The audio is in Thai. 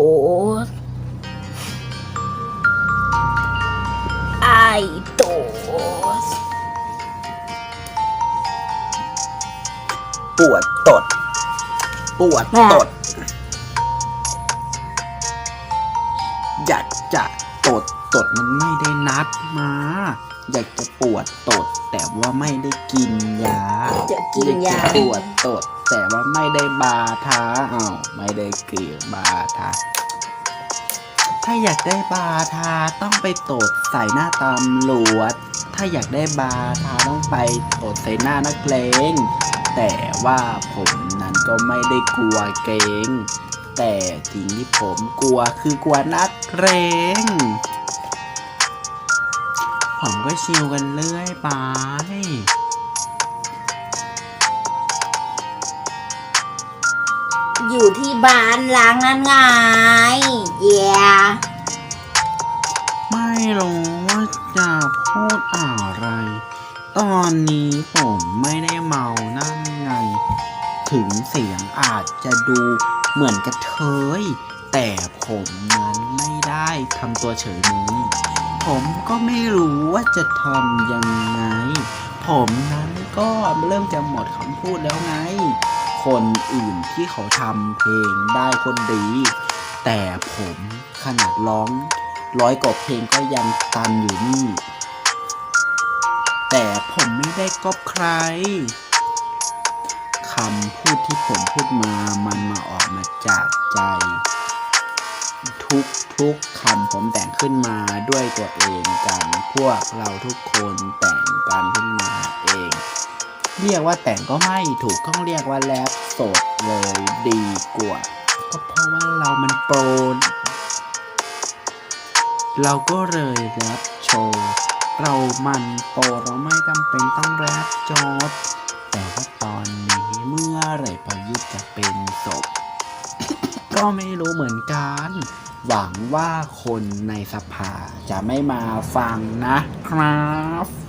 โอ้ไอโตสปวดตด ปวดตด อยากจะตดตดมันไม่ได้นัดมา อยากจะปวดตด แต่ว่าไม่ได้กินยาจะกินยาอยากจะปวดตด แต่ว่าไม่ได้บาทาอ้าวไม่ได้เกี่ยวบาทาถ้าอยากได้บาทาต้องไปตดใส่หน้าตำรวจ ถ้าอยากได้บาทาต้องไปตดใส่หน้านักเลงแต่ว่าผมนั้นก็ไม่ได้กลัวเกงแต่สิ่งที่ผมกลัวคือกลัวนักเรงผมก็ชิวกันเรื่อยไป อยู่ที่บ้านล้างนั่นไงเย่ไม่รู้ว่าจะพูดอะไร ตอนนี้ผมไม่ได้เมานั่นไง ถึงเสียงอาจจะดูเหมือนกระเทย แต่ผมนั้นไม่ได้ทำตัวเฉยมือผมก็ไม่รู้ว่าจะทำยังไง ผมนั้นก็เริ่มจะหมดคำพูดแล้วไง คนอื่นที่เขาทำเพลงได้คนดี แต่ผมขนาดร้องร้อยกว่าเพลงก็ยังตันอยู่นี่ แต่ผมไม่ได้ก๊อปใครคำพูดที่ผมพูดมามันมาออกมาจากใจ ทุกทุกคำผมแต่งขึ้นมาด้วยตัวเองกัน พวกเราทุกคนแต่งกันขึ้นมา เรียกว่าแต่งก็ไม่ถูกต้องเรียกว่าแรปสดเลยดีกว่า ก็เพราะว่าเรามันโปรเราก็เลยแรปโชว์ เรามันโปรเราไม่จำเป็นต้องแรปโจทย์แต่ว่าตอนนี้เมื่อไรประยุทธ์จะเป็นศพก็ไม่รู้เหมือนกัน หวังว่าคนในสภาจะไม่มาฟังนะครับ